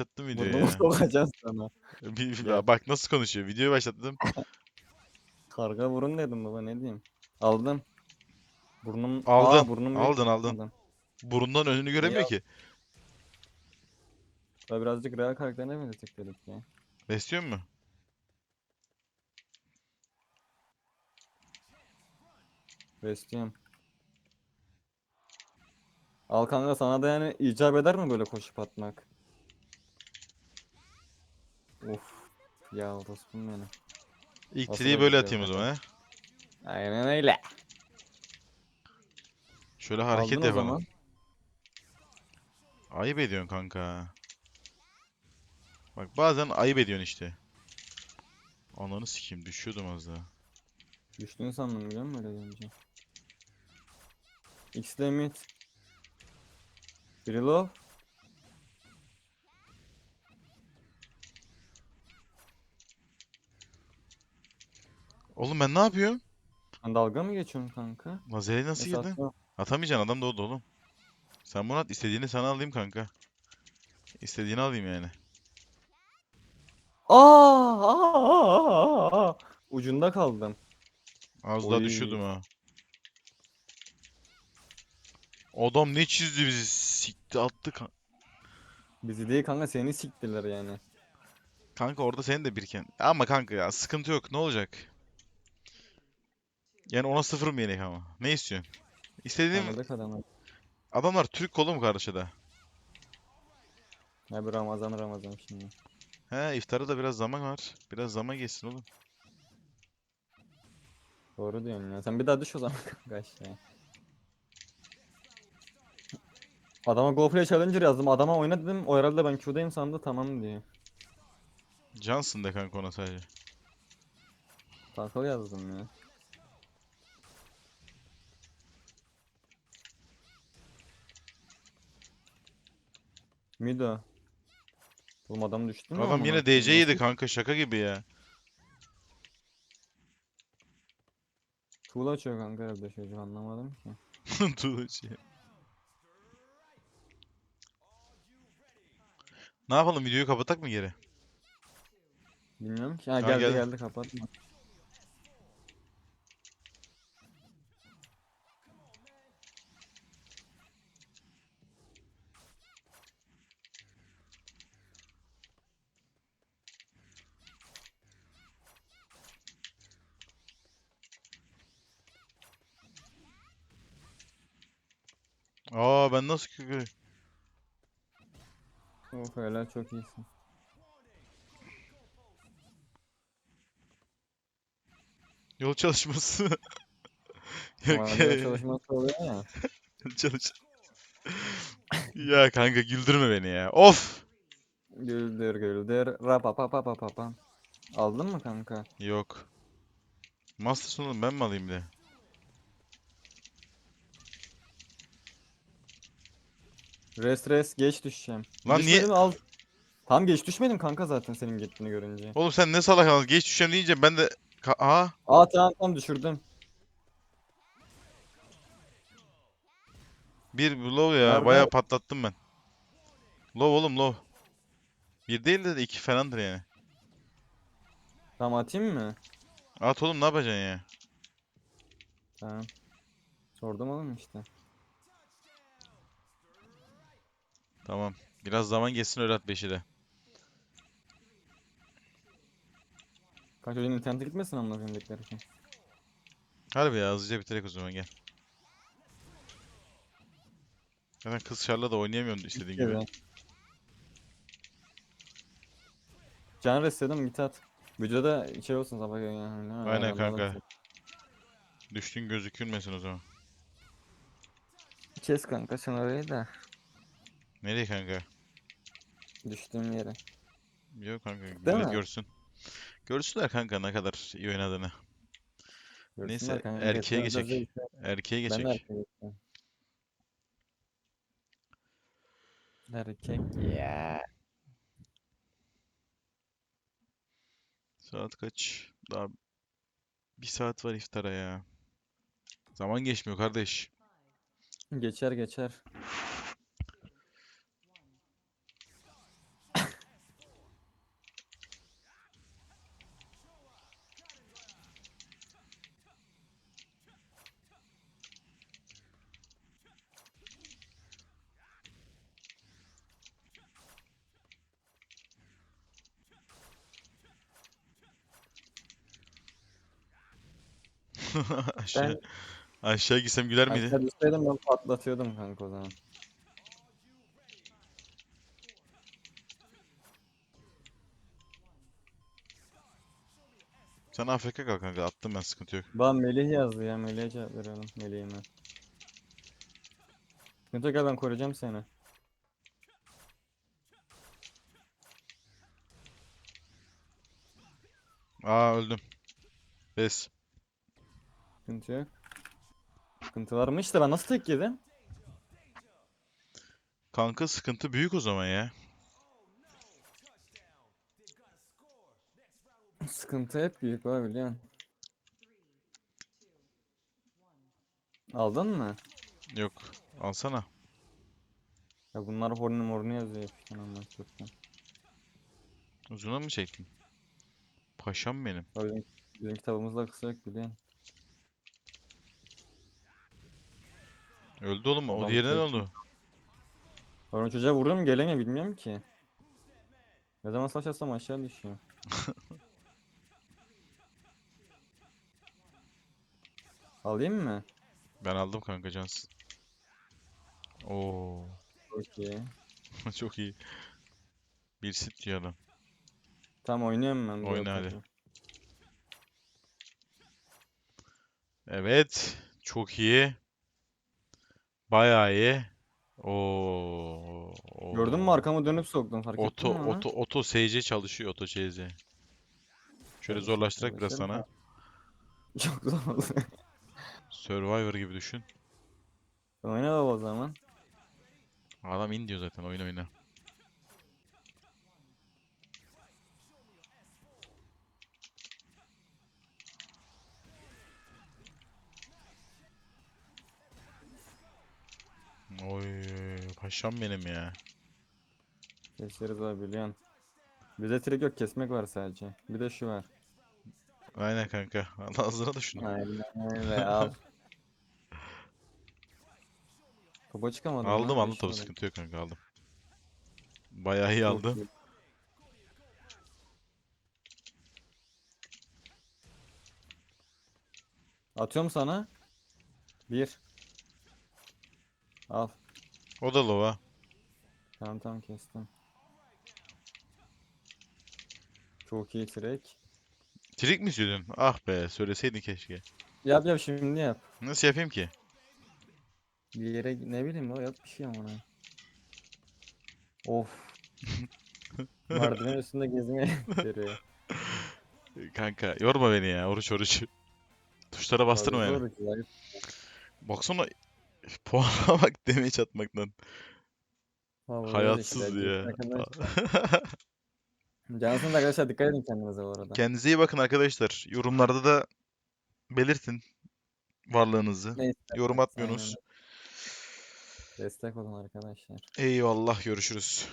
başlattım videoyu Burnumu ya. sokacağım sana. Bir- Ya. bak nasıl konuşuyor. Videoyu başlattım. Karga vurun dedim baba ne diyeyim. Aldım. Burnum Aldın, Aa, burnum aldın, aldın. Aldım. Burundan önünü göremiyor ki. Ben birazcık real karakterine mi dedik ya? Besliyor mu? Besliyorum. Al kanka sana da yani icap eder mi böyle koşup atmak? Of. Ya orospum benim. İlk triyi böyle benziyor atayım o zaman he. Aynen öyle. Şöyle hareket Aldın o yapalım. zaman. Ayıp ediyorsun kanka. Bak bazen ayıp ediyorsun işte. Ananı sikeyim düşüyordum az daha. Düştüğünü sandım biliyor musun öyle deyince? X de mid. Oğlum ben ne yapıyorum? Sen dalga mı geçiyorsun kanka? Lazeri nasıl Neyse, girdin? atma. Atamayacaksın adam doğdu oğlum. Sen bunu at istediğini sana alayım kanka. İstediğini alayım yani. Aa, aa, aa, aa, aa. Ucunda kaldım. Az daha Oy. düşüyordum ha. Adam ne çizdi bizi sikti attı kan- Bizi değil kanka seni siktiler yani. Kanka orada senin de birken. Ama kanka ya sıkıntı yok ne olacak? Yani ona sıfır mı yenek ama? Ne istiyorsun? İstediğim Anladık adamı. adamlar Türk kolu mu karşıda? Ya bir Ramazan Ramazan şimdi. He iftara da biraz zaman var. Biraz zaman geçsin oğlum. Doğru diyorsun ya. Sen bir daha düş o zaman kanka aşağıya. Adama GoPlay Challenger yazdım. Adama oyna dedim. O herhalde ben Q'dayım sandı tamam diyor. Johnson de kanka ona sadece. Takıl yazdım ya. Mido. Oğlum adam düştü mü Adam yine? DC yedi kanka şaka gibi ya. Tool açıyor kanka herhalde çocuk anlamadım ki. Tuluç ya. Ne yapalım videoyu kapatak mı geri? Bilmiyorum ki. Ha Ha, geldi geldi. geldi kapatma. Aa ben nasıl kü- Of helal çok iyisin. yol çalışması. Yok Normalde ya, çalışması oluyor ya. çalış. Ya kanka güldürme beni ya. Of. Güldür güldür. Rapa pa pa pa pa pa. Aldın mı kanka? Yok. Master sunalım ben mi alayım bir de? Rest rest geç düşeceğim. Lan niye- Düşmedim, al. Tam geç düşmedim kanka zaten senin gittiğini görünce. Oğlum sen ne salak adamsın. Geç düşeceğim deyince ben de... Ka Aa. Aa tamam tamam düşürdüm. Bir low ya. Nerede? Bayağı patlattım ben. Low oğlum low. Bir değil de iki falandır yani. Tamam atayım mı? At oğlum ne yapacaksın ya? Tamam. Sordum oğlum işte. Tamam. Biraz zaman geçsin öyle at 5'i de. Kanka çocuğun internete gitmesin amına koyayım beklerken. Harbi ya hızlıca bitirek o zaman gel. Zaten kız şarla da oynayamıyorum istediğin gibi. Evet. Can rest dedim git at. Vücuda şey olsun sabah yani. Aynen kanka. Düştün gözükülmesin o zaman. Kes kanka sen orayı da. Nereye kanka? Düştüğüm yere. Yok kanka millet mi? görsün. Görsünler kanka ne kadar iyi oynadığını. Görsünler Neyse, kanka, erkeğe geçek. Erkeğe Ben geçek. erkeğe. Erkek ya. Saat kaç? Daha bir saat var iftara ya. Zaman geçmiyor kardeş. Geçer geçer. Aşağı, aşağı gitsem güler miydi? Aşağı düşseydim ben patlatıyordum kanka o zaman. Sen AFK kal kanka attım ben sıkıntı yok. Bana Melih yazdı ya. Melih'e cevap verelim. Melih'ime. Sıkıntı yok ben koruyacağım seni. Aa öldüm. Bes. Sıkıntı yok. Sıkıntı varmış da ben nasıl tek yedim? Kanka sıkıntı büyük o zaman ya. Sıkıntı hep büyük abi biliyorsun. Aldın mı? Yok. Alsana. Ya bunlar hornu mornu yazıyor çoktan. Uzuna mı çektin? Paşam benim. O Bizim, bizim kitabımızda kısa yok biliyorsun. Öldü oğlum. O Adam diğerine ne oldu? Ben o çocuğa vuruyorum gelemiyor bilmiyorum ki. Ne zaman saç atsam aşağı düşüyor. Alayım mı? Ben aldım kanka cansın. Oo. Çok iyi. Çok iyi. Bir sit diyor adam. Tamam oynuyorum ben. Oyna hadi. yapacağım. Evet. Çok iyi. Bayağı iyi. Oo. Gördün mü oo. arkamı dönüp soktum fark ettin Oto, mi onu? oto, oto SC çalışıyor. Oto CZ. Şöyle Çalışıyor, zorlaştırarak biraz sana. Çok zor oldu. Survivor gibi düşün. Oyna baba o zaman. Adam in diyor zaten oyun oyna. Oy paşam benim ya. Keseriz abi biliyorsun. Bize trik yok kesmek var sadece. Bir de şu var. Aynen kanka. Ağzına da şunu. Aynen öyle al. Topa çıkamadım Aldım aldım numara. sıkıntı yok kanka aldım. Bayağı iyi aldım. Atıyorum sana. Bir. Al. O da lova. Tamam tamam kestim. Çok iyi trek. Trik mi istiyordun? Ah be söyleseydin keşke. Yap yap şimdi yap. Nasıl yapayım ki? Bir yere ne bileyim o yap bir şey ama. Of. Merdiven üstünde gezmeye geliyor. Kanka yorma beni ya oruç oruç. Tuşlara bastırma yani. Baksana puana bak damage atmaktan. Vallahi öyle Hayatsız işte, ya. arkadaşlar. Cansınız arkadaşlar dikkat edin kendinize bu arada. Kendinize iyi bakın arkadaşlar. Yorumlarda da belirtin varlığınızı. Ne Yorum atmıyorsunuz. Destek olun arkadaşlar. Eyvallah görüşürüz.